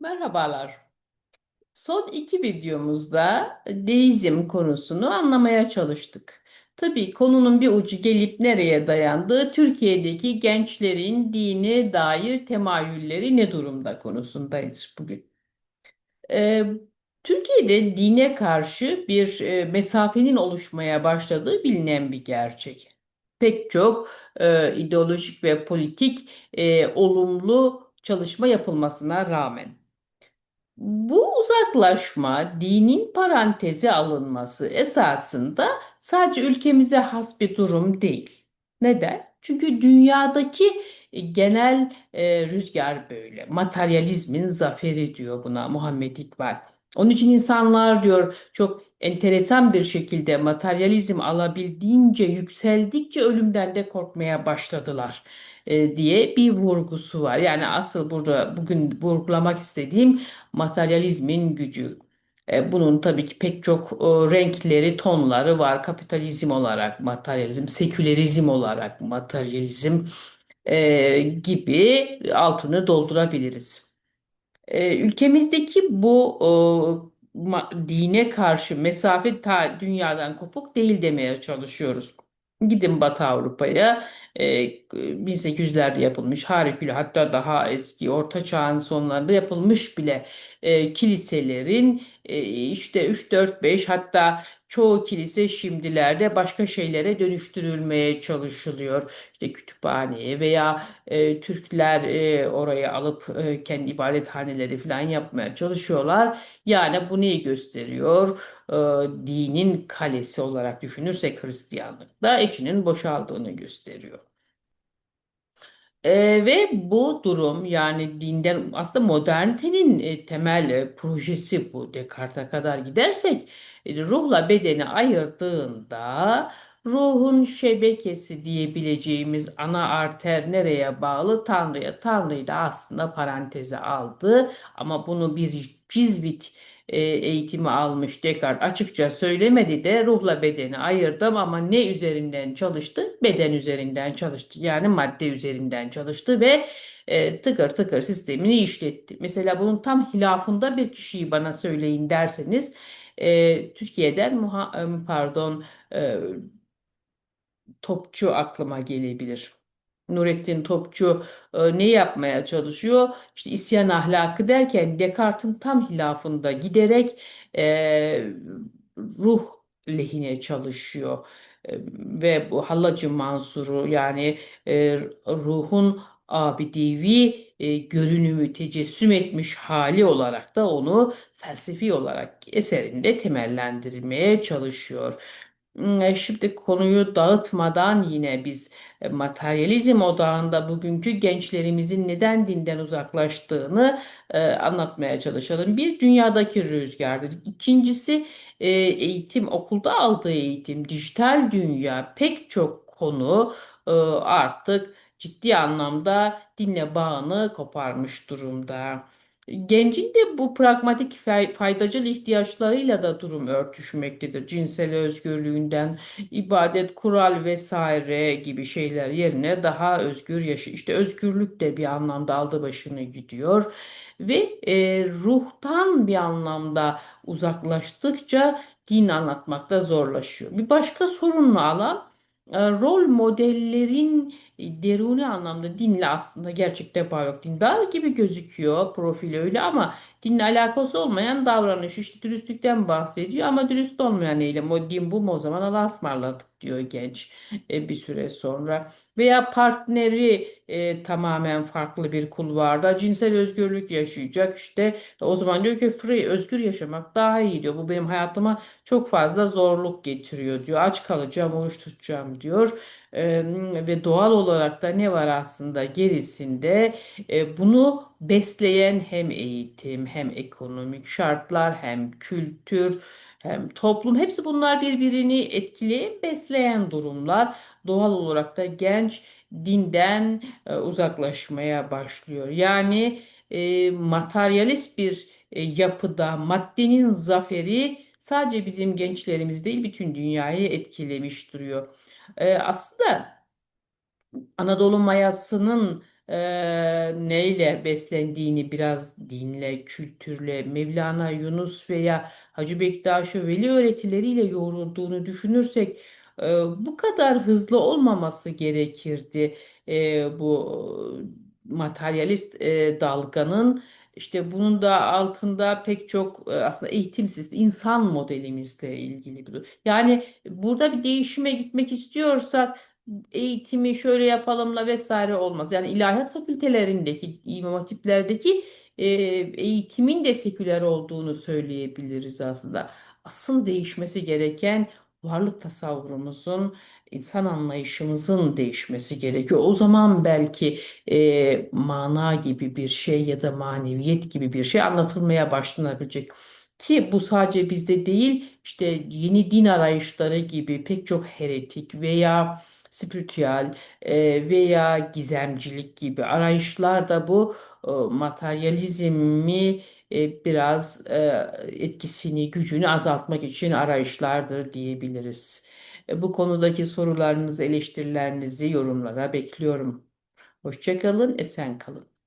Merhabalar. Son iki videomuzda deizm konusunu anlamaya çalıştık. Tabii konunun bir ucu gelip nereye dayandığı, Türkiye'deki gençlerin dine dair temayülleri ne durumda konusundayız bugün. Ee, Türkiye'de dine karşı bir e, mesafenin oluşmaya başladığı bilinen bir gerçek. Pek çok e, ideolojik ve politik e, olumlu çalışma yapılmasına rağmen. Bu uzaklaşma, dinin paranteze alınması esasında sadece ülkemize has bir durum değil. Neden? Çünkü dünyadaki e, genel e, rüzgar böyle. Materyalizmin zaferi diyor buna Muhammed İkbal. Onun için insanlar diyor çok enteresan bir şekilde materyalizm alabildiğince yükseldikçe ölümden de korkmaya başladılar e, diye bir vurgusu var. Yani asıl burada bugün vurgulamak istediğim materyalizmin gücü. E, bunun tabii ki pek çok e, renkleri, tonları var. Kapitalizm olarak materyalizm, sekülerizm olarak materyalizm gibi altını doldurabiliriz. Ülkemizdeki bu dine karşı mesafe ta dünyadan kopuk değil demeye çalışıyoruz. Gidin Batı Avrupa'ya. E, 1800'lerde yapılmış harikulade hatta daha eski Orta Çağ'ın sonlarında yapılmış bile e, kiliselerin e, işte 3 4 5 hatta çoğu kilise şimdilerde başka şeylere dönüştürülmeye çalışılıyor. İşte kütüphaneye veya e, Türkler e, oraya alıp e, kendi ibadethaneleri falan yapmaya çalışıyorlar. Yani bu neyi gösteriyor? E, dinin kalesi olarak düşünürsek Hristiyanlıkta içinin boşaldığını gösteriyor. E, ve bu durum yani dinden aslında modernitenin e, temel e, projesi bu Descartes'e kadar gidersek e, ruhla bedeni ayırdığında ruhun şebekesi diyebileceğimiz ana arter nereye bağlı? Tanrı'ya. Tanrı'yı da aslında paranteze aldı ama bunu bir cizvit e, eğitimi almış Descartes açıkça söylemedi de ruhla bedeni ayırdım ama ne üzerinden çalıştı? Beden üzerinden çalıştı. Yani madde üzerinden çalıştı ve e, tıkır tıkır sistemini işletti. Mesela bunun tam hilafında bir kişiyi bana söyleyin derseniz e, Türkiye'den muha, e, pardon e, Topçu aklıma gelebilir. Nurettin Topçu e, ne yapmaya çalışıyor? İşte isyan ahlakı derken Descartes'in tam hilafında giderek e, ruh lehine çalışıyor. E, ve bu Hallacı Mansur'u yani e, ruhun abidevi e, görünümü tecessüm etmiş hali olarak da onu felsefi olarak eserinde temellendirmeye çalışıyor. Hmm, e, Şimdi konuyu dağıtmadan yine biz e, materyalizm odağında bugünkü gençlerimizin neden dinden uzaklaştığını e, anlatmaya çalışalım. Bir dünyadaki rüzgar dedik. İkincisi e, eğitim, okulda aldığı eğitim, dijital dünya pek çok konu artık ciddi anlamda dinle bağını koparmış durumda. Gencin de bu pragmatik fay- faydacıl ihtiyaçlarıyla da durum örtüşmektedir. Cinsel özgürlüğünden ibadet, kural vesaire gibi şeyler yerine daha özgür yaşı. İşte özgürlük de bir anlamda aldı başını gidiyor ve e, ruhtan bir anlamda uzaklaştıkça din anlatmakta zorlaşıyor. Bir başka sorunlu alan e, rol modellerin e, deruni anlamda dinle aslında gerçekte bağ yok. Dindar gibi gözüküyor profil öyle ama dinle alakası olmayan davranış. İşte dürüstlükten bahsediyor ama dürüst olmayan eylem. O din bu mu o zaman Allah'a ısmarladık diyor genç e, bir süre sonra. Veya partneri e, tamamen farklı bir kulvarda cinsel özgürlük yaşayacak. İşte o zaman diyor ki free, özgür yaşamak daha iyi diyor. Bu benim hayatıma çok fazla zorluk getiriyor diyor. Aç kalacağım, oruç tutacağım diyor. Eee, ve doğal olarak da ne var aslında gerisinde E, bunu besleyen hem eğitim hem ekonomik şartlar hem kültür hem toplum hepsi bunlar birbirini etkileyen besleyen durumlar. Doğal olarak da genç dinden e, uzaklaşmaya başlıyor. Yani e, materyalist bir e, yapıda maddenin zaferi sadece bizim gençlerimiz değil bütün dünyayı etkilemiş duruyor. E, aslında Anadolu mayasının e, neyle beslendiğini biraz dinle, kültürle, Mevlana, Yunus veya Hacı Bektaşi Veli öğretileriyle yoğrulduğunu düşünürsek e, bu kadar hızlı olmaması gerekirdi e, bu materyalist e, dalganın. İşte bunun da altında pek çok e, aslında eğitimsiz insan modelimizle ilgili bir durum. Yani burada bir değişime gitmek istiyorsak eğitimi şöyle yapalımla vesaire olmaz. Yani ilahiyat fakültelerindeki, imam hatiplerdeki e, eğitimin de seküler olduğunu söyleyebiliriz aslında. Asıl değişmesi gereken varlık tasavvurumuzun, insan anlayışımızın değişmesi gerekiyor. O zaman belki e, mana gibi bir şey ya da maneviyet gibi bir şey anlatılmaya başlanabilecek. Ki bu sadece bizde değil, işte yeni din arayışları gibi pek çok heretik veya spiritüel e, veya gizemcilik gibi arayışlar da bu e, materyalizmi biraz e, etkisini, gücünü azaltmak için arayışlardır diyebiliriz. E, Bu konudaki sorularınızı, eleştirilerinizi yorumlara bekliyorum. Hoşça kalın, esen kalın.